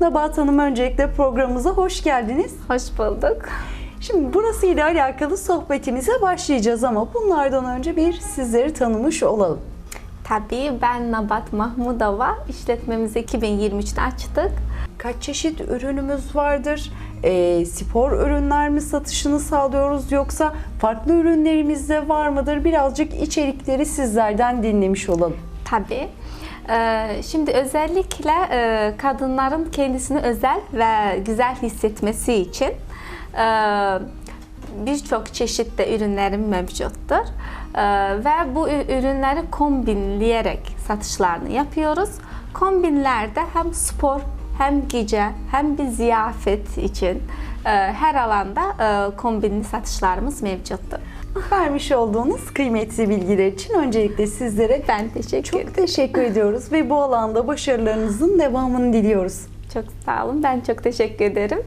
Nabat Hanım öncelikle programımıza hoş geldiniz. Hoş bulduk. Şimdi burası ile alakalı sohbetimize başlayacağız ama bunlardan önce bir sizleri tanımış olalım. Tabii ben Nabat Mahmudova. İşletmemizi 2023'te açtık. Kaç çeşit ürünümüz vardır? Ee, spor ürünler mi satışını sağlıyoruz yoksa farklı ürünlerimiz de var mıdır? Birazcık içerikleri sizlerden dinlemiş olalım. Tabii. Ee, Şimdi özellikle e, kadınların kendisini özel ve güzel hissetmesi için e, birçok çeşitli ürünlerim mevcuttur. E, Ve bu ürünleri kombinleyerek satışlarını yapıyoruz. Kombinlerde hem spor hem gece hem bir ziyafet için e, her alanda e, kombinli satışlarımız mevcuttur. Vermiş olduğunuz kıymetli bilgiler için öncelikle sizlere Ben teşekkür çok teşekkür ediyoruz ve bu alanda başarılarınızın devamını diliyoruz. Çok sağ olun. Ben çok teşekkür ederim.